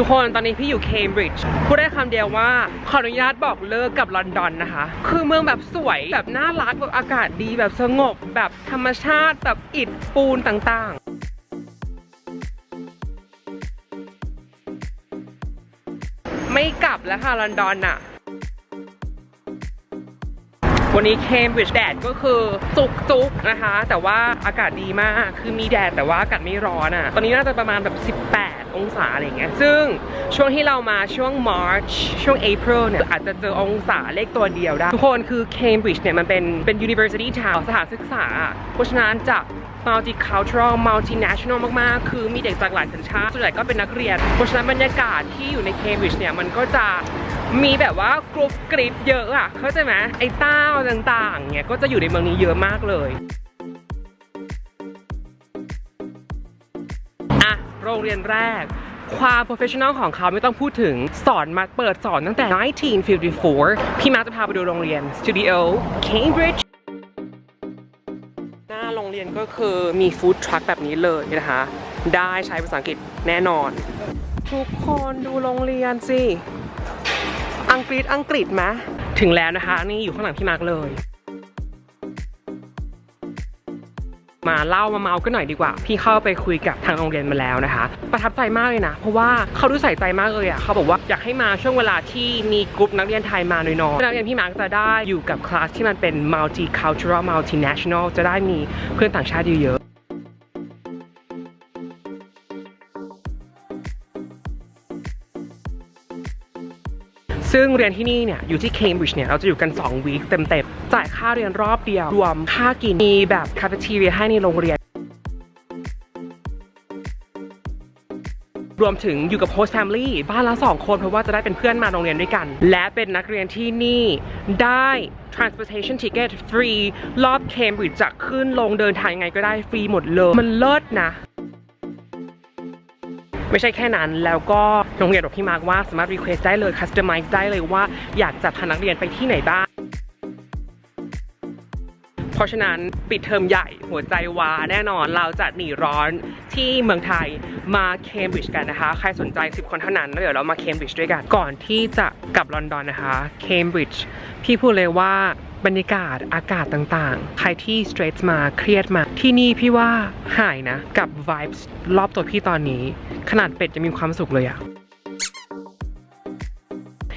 ทุกคนตอนนี้พี่อยู่เคมบริดจ์พูดได้คำเดียวว่า ขออนุญาตบอกเลิกกับลอนดอนนะคะ คือเมืองแบบสวยแบบน่ารักแบบอากาศดีแบบสงบ แบบธรรมชาติแบบอิฐปูนต่างๆ ไม่กลับแล้วค่ะลอนดอนอะ วันนี้เคมบริดจ์แดดก็คือจุกจุกๆนะคะ แต่ว่าอากาศดีมากคือมีแดดแต่ว่าอากาศไม่ร้อนอะ่ะ ตอนนี้น่าจะประมาณแบบ 18 องศาอะไรเงี้ยซึ่งช่วงที่เรามาช่วง March ช่วง April เนี่ยอาจจะเจอองศาเลขตัวเดียวได้ ทุกคนคือ Cambridge เนี่ยมันเป็นเป็น university town สถานศึกษา เพราะฉะนั้นจะ multicultural multinational มาก ๆ คือมีเด็กจากหลายสัญชาติ ส่วนใหญ่ก็เป็นนักเรียน เพราะฉะนั้นบรรยากาศที่อยู่ใน Cambridge เนี่ยมันก็จะ มีแบบว่ากรุ๊ปกริปเยอะอะเข้าใจไหมไอ้ต้าต่างๆเนี่ยก็จะอยู่ในเมืองนี้เยอะมากเลยอะโรงเรียนแรก ความ professional ของเขาไม่ต้องพูดถึงสอนมาเปิดสอนตั้งแต่ 1954 พี่มาร์คจะพาไปดูโรงเรียน Studio Cambridge หน้าโรงเรียนก็คือมีฟู้ดทรัคแบบนี้เลยนะคะ ได้ใช้ภาษาอังกฤษแน่นอน ทุกคนดูโรงเรียนสิ อังกฤษอังกฤษไหมถึงแล้วนะคะ นี่อยู่ข้างหลังพี่มาร์คเลย มาเล่ามาเมากันหน่อยดีกว่า พี่เข้าไปคุยกับทางโรงเรียนมาแล้วนะคะ ประทับใจมากเลยนะ เพราะว่าเขาดูใส่ใจมากเลยอะเขาบอกว่าอยากให้มาช่วงเวลาที่มีกลุ่มนักเรียนไทยมาน้อยๆนักเรียนพี่มาร์คจะได้อยู่กับคลาสที่มันเป็น multicultural multinational จะได้มีเพื่อนต่างชาติเยอะ ซึ่งเรียนที่นี่เนี่ยอยู่ที่ Cambridge เนี่ยเราจะอยู่กัน 2 วีคเต็มๆ จ่ายค่าเรียนรอบเดียว รวมค่ากิน มีแบบคาเฟ่ทีเรียให้ในโรงเรียน รวมถึงอยู่กับ host family บ้านละ 2 คนเพราะว่าจะได้เป็นเพื่อนมาโรงเรียนด้วยกัน และเป็นนักเรียนที่นี่ได้ transportation ticket ฟรีรอบ Cambridge จะขึ้นลงเดินทางยังไงก็ได้ฟรีหมดเลย มันเลิศนะ ไม่ใช่แค่นั้น แล้วก็โรงเรียนบอกพี่มาร์กว่าสามารถ request ได้เลย customize ได้เลยว่าอยากจะพานักเรียนไปที่ไหนบ้าง เพราะฉะนั้นปิดเทอมใหญ่หัวใจวาแน่นอนเราจะหนีร้อนที่เมืองไทยมาเคมบริดจ์กันนะคะ ใครสนใจ 10 คนเท่านั้นแล้วเดี๋ยวเรามาเคมบริดจ์ด้วยกัน ก่อนที่จะกลับลอนดอนนะคะเคมบริดจ์พี่พูดเลยว่า บรรยากาศอากาศต่างๆ ใครที่สเตรทมาเครียดมา ที่นี่พี่ว่าหายนะ กับ vibes รอบตัวพี่ตอนนี้ ขนาดเป็ดจะมีความสุขเลยอะ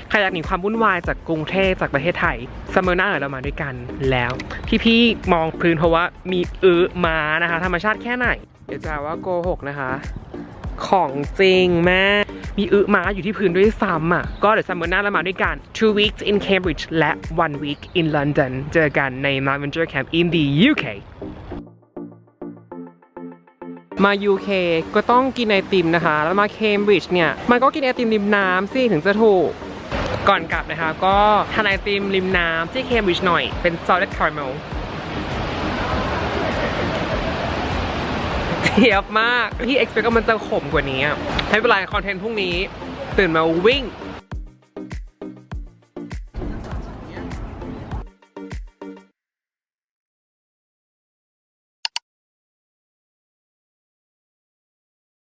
ใครอยากหนีความวุ่นวายจากกรุงเทพจากประเทศไทยซัมเมอร์หน้าเรามาด้วยกันแล้ว พี่ๆมองพื้นเพราะว่ามีอึมานะคะ ธรรมชาติแค่ไหน เดี๋ยวจะว่าโกหกนะคะ ของจริงแม่ มีอึม้าอยู่ที่พื้นด้วยซ้ำอะ ก็เดี๋ยวซัมเมอร์หน้าเรามาด้วยกัน two weeks in Cambridge และ one week in London เจอกันใน Lavender Camp in the UK มา UK ก็ต้องกินไอติมนะคะ แล้วมาเคมบริดจ์เนี่ย มันก็กินไอติมริมน้ำสิถึงจะถูก ก่อนกลับนะคะ ก็ทานไอติมริมน้ำที่เคมบริดจ์หน่อย เป็น solid caramel เทียบมากที่ expect ว่ามันจะขมกว่านี้อะไม่เป็นไรคอนเทนต์พรุ่งนี้ ตื่นมาวิ่ง